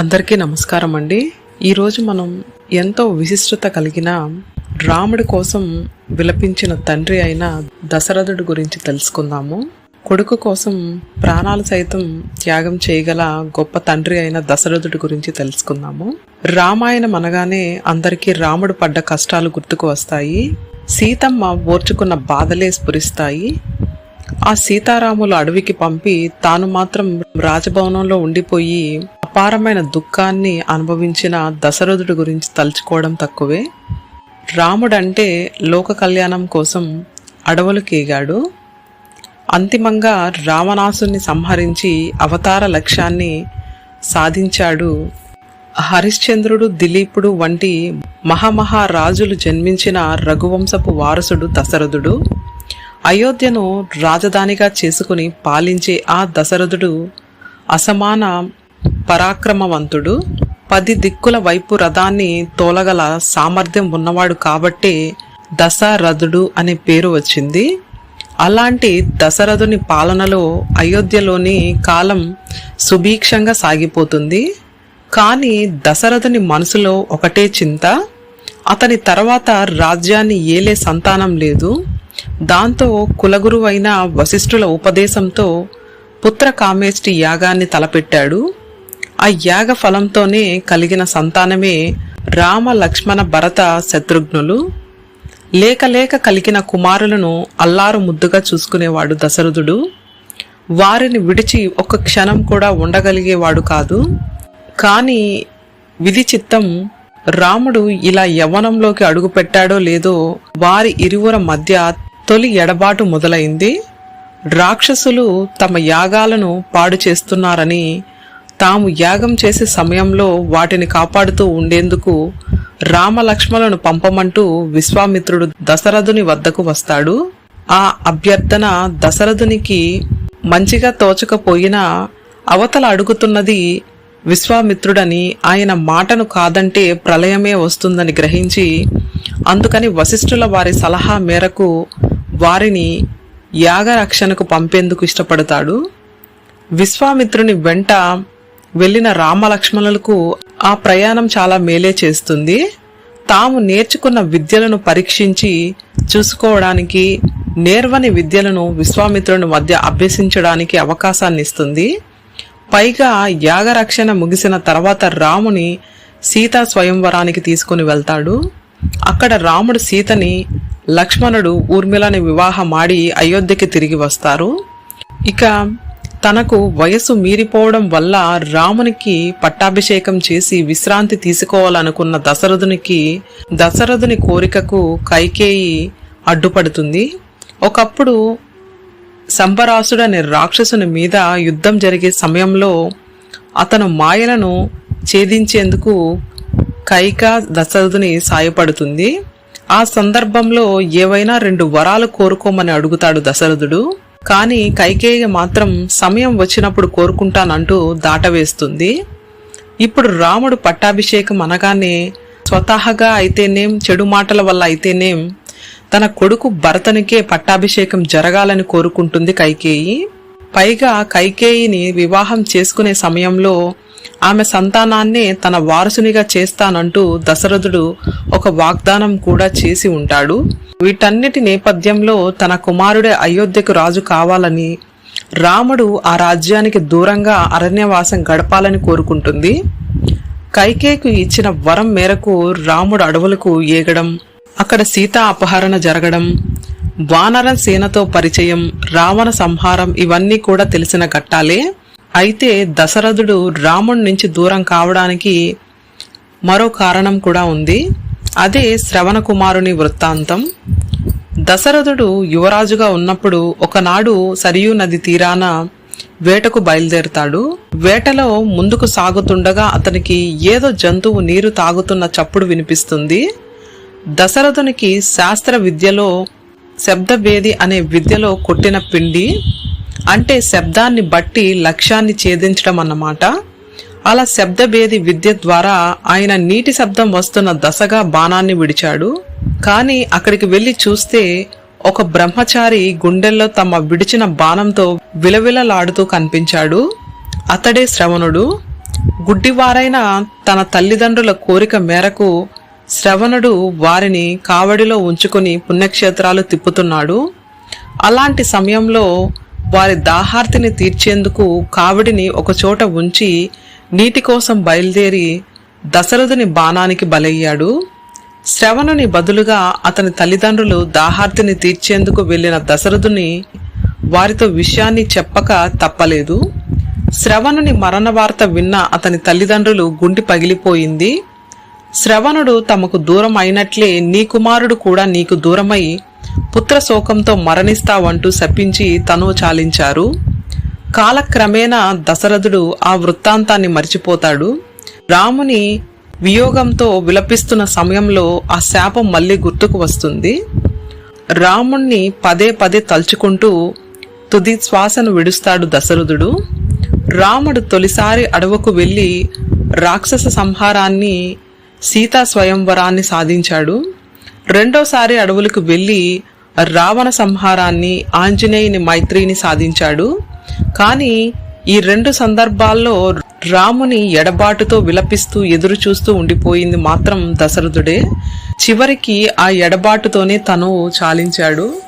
అందరికీ నమస్కారం అండి. ఈరోజు మనం ఎంతో విశిష్టత కలిగిన రాముడి కోసం విలపించిన తండ్రి అయిన దశరథుడి గురించి తెలుసుకుందాము. కొడుకు కోసం ప్రాణాలు సైతం త్యాగం చేయగల గొప్ప తండ్రి అయిన దశరథుడి గురించి తెలుసుకుందాము. రామాయణం అనగానే అందరికీ రాముడు పడ్డ కష్టాలు గుర్తుకు వస్తాయి. సీతమ్మ ఓర్చుకున్న బాధలే స్ఫురిస్తాయి. ఆ సీతారాములు అడవికి పంపి తాను మాత్రం రాజభవనంలో ఉండిపోయి అపారమైన దుఃఖాన్ని అనుభవించిన దశరథుడి గురించి తలుచుకోవడం తక్కువే. రాముడంటే లోక కళ్యాణం కోసం అడవులకు ఎగాడు అంతిమంగా రావణాసుని సంహరించి అవతార లక్ష్యాన్ని సాధించాడు. హరిశ్చంద్రుడు దిలీపుడు వంటి మహామహారాజులు జన్మించిన రఘువంశపు వారసుడు దశరథుడు. అయోధ్యను రాజధానిగా చేసుకుని పాలించే ఆ దశరథుడు అసమాన పరాక్రమవంతుడు పది దిక్కుల వైపు రథాన్ని తోలగల సామర్థ్యం ఉన్నవాడు కాబట్టి దశరథుడు అనే పేరు వచ్చింది. అలాంటి దశరథుని పాలనలో అయోధ్యలోని కాలం సుభీక్షంగా సాగిపోతుంది. కానీ దశరథుని మనసులో ఒకటే చింత అతని తర్వాత రాజ్యాన్ని ఏలే సంతానం లేదు. దాంతో కులగురువైన వశిష్ఠుల ఉపదేశంతో పుత్ర కామేష్టి యాగాన్ని తలపెట్టాడు. ఆ యాగ ఫలంతోనే కలిగిన సంతానమే రామ లక్ష్మణ భరత శత్రుఘ్నులు. లేక లేక కలిగిన కుమారులను అల్లారు ముద్దుగా చూసుకునేవాడు దశరథుడు. వారిని విడిచి ఒక్క క్షణం కూడా ఉండగలిగేవాడు కాదు. కానీ విధి చిత్తం రాముడు ఇలా యవ్వనంలోకి అడుగుపెట్టాడో లేదో వారి ఇరువుర మధ్య తొలి ఎడబాటు మొదలైంది. రాక్షసులు తమ యాగాలను పాడు చేస్తున్నారని తాము యాగం చేసే సమయంలో వాటిని కాపాడుతూ ఉండేందుకు రామలక్ష్మణులను పంపమంటూ విశ్వామిత్రుడు దశరథుని వద్దకు వస్తాడు. ఆ అభ్యర్థన దశరథునికి మంచిగా తోచకపోయినా అవతల అడుగుతున్నది విశ్వామిత్రుడని ఆయన మాటను కాదంటే ప్రళయమే వస్తుందని గ్రహించి అందుకని వశిష్ఠుల వారి సలహా మేరకు వారిని యాగరక్షణకు పంపేందుకు ఇష్టపడతాడు. విశ్వామిత్రుని వెంట వెళ్ళిన రామలక్ష్మణులకు ఆ ప్రయాణం చాలా మేలే చేస్తుంది. తాము నేర్చుకున్న విద్యలను పరీక్షించి చూసుకోవడానికి నేర్వని విద్యలను విశ్వామిత్రుని మధ్య అభ్యసించడానికి అవకాశాన్ని ఇస్తుంది పైగా యాగరక్షణ ముగిసిన తర్వాత రాముని సీతా స్వయంవరానికి తీసుకుని వెళ్తాడు. అక్కడ రాముడు సీతని లక్ష్మణుడు ఊర్మిళని వివాహమాడి అయోధ్యకి తిరిగి వస్తారు. ఇక తనకు వయసు మీరిపోవడం వల్ల రామునికి పట్టాభిషేకం చేసి విశ్రాంతి తీసుకోవాలనుకున్న దశరథునికి దశరథుని కోరికకు కైకేయి అడ్డుపడుతుంది. ఒకప్పుడు సంబరాసుడు అనే రాక్షసుని మీద యుద్ధం జరిగే సమయంలో అతను మాయలను ఛేదించేందుకు కైక దశరథుని సాయపడుతుంది. ఆ సందర్భంలో ఏవైనా రెండు వరాలు కోరుకోమని అడుగుతాడు దశరథుడు. కానీ కైకేయి మాత్రం సమయం వచ్చినప్పుడు కోరుకుంటానంటూ దాటవేస్తుంది. ఇప్పుడు రాముడు పట్టాభిషేకం అనగానే స్వతహాగా అయితేనేం చెడు మాటల వల్ల అయితేనేం తన కొడుకు భరతనికే పట్టాభిషేకం జరగాలని కోరుకుంటుంది కైకేయి. పైగా కైకేయిని వివాహం చేసుకునే సమయంలో ఆమె సంతానాన్నే తన వారసునిగా చేస్తానంటూ దశరథుడు ఒక వాగ్దానం కూడా చేసి ఉంటాడు. వీటన్నిటి నేపథ్యంలో తన కుమారుడే అయోధ్యకు రాజు కావాలని రాముడు ఆ రాజ్యానికి దూరంగా అరణ్యవాసం గడపాలని కోరుకుంటుంది. కైకేకు ఇచ్చిన వరం మేరకు రాముడు అడవులకు ఏగడం అక్కడ సీతా అపహరణ జరగడం వానర సేనతో పరిచయం రావణ సంహారం ఇవన్నీ కూడా తెలిసిన ఘట్టాలే. అయితే దశరథుడు రాముడి నుంచి దూరం కావడానికి మరో కారణం కూడా ఉంది. అదే శ్రవణ కుమారుని వృత్తాంతం. దశరథుడు యువరాజుగా ఉన్నప్పుడు ఒకనాడు సరియు నది తీరాన వేటకు బయలుదేరుతాడు. వేటలో ముందుకు సాగుతుండగా అతనికి ఏదో జంతువు నీరు తాగుతున్న చప్పుడు వినిపిస్తుంది. దశరథునికి శాస్త్ర విద్యలో శబ్దవేది అనే విద్యలో కొట్టిన పిండి అంటే శబ్దాన్ని బట్టి లక్ష్యాన్ని ఛేదించడం అన్నమాట. అలా శబ్దభేది విద్య ద్వారా ఆయన నీటి శబ్దం వస్తున్న దశగా బాణాన్ని విడిచాడు. కానీ అక్కడికి వెళ్ళి చూస్తే ఒక బ్రహ్మచారి గుండెల్లో తమ విడిచిన బాణంతో విలవిలలాడుతూ కనిపించాడు. అతడే శ్రవణుడు. గుడ్డివారైన తన తల్లిదండ్రుల కోరిక మేరకు శ్రవణుడు వారిని కావడిలో ఉంచుకొని పుణ్యక్షేత్రాలు తిప్పుతున్నాడు. అలాంటి సమయంలో వారి దాహార్తిని తీర్చేందుకు కావిడిని ఒకచోట ఉంచి నీటి కోసం బయలుదేరి దశరథుని బాణానికి బలయ్యాడు. శ్రవణుని బదులుగా అతని తల్లిదండ్రులు దాహార్తిని తీర్చేందుకు వెళ్ళిన దశరథుని వారితో విషయాన్ని చెప్పక తప్పలేదు. శ్రవణుని మరణ వార్త విన్న అతని తల్లిదండ్రులు గుండి పగిలిపోయింది. శ్రవణుడు తమకు దూరం అయినట్లే నీ కుమారుడు కూడా నీకు దూరమై పుత్ర శోకంతో మరణిస్తావంటూ శపించి తను చాలించారు. కాలక్రమేణా దశరథుడు ఆ వృత్తాంతాన్ని మర్చిపోతాడు. రాముని వియోగంతో విలపిస్తున్న సమయంలో ఆ శాపం మళ్ళీ గుర్తుకు వస్తుంది. రాముణ్ణి పదే పదే తలుచుకుంటూ తుది శ్వాసను విడుస్తాడు దశరథుడు. రాముడు తొలిసారి అడవుకు వెళ్ళి రాక్షస సంహారాన్ని సీతా స్వయంవరాన్ని సాధించాడు. రెండోసారి అడవులకు వెళ్ళి రావణ సంహారాన్ని ఆంజనేయుని మైత్రిని సాధించాడు. కానీ ఈ రెండు సందర్భాల్లో రాముని ఎడబాటుతో విలపిస్తూ ఎదురు చూస్తూ ఉండిపోయింది మాత్రం దశరథుడే. చివరికి ఆ ఎడబాటుతోనే తను చాలించాడు.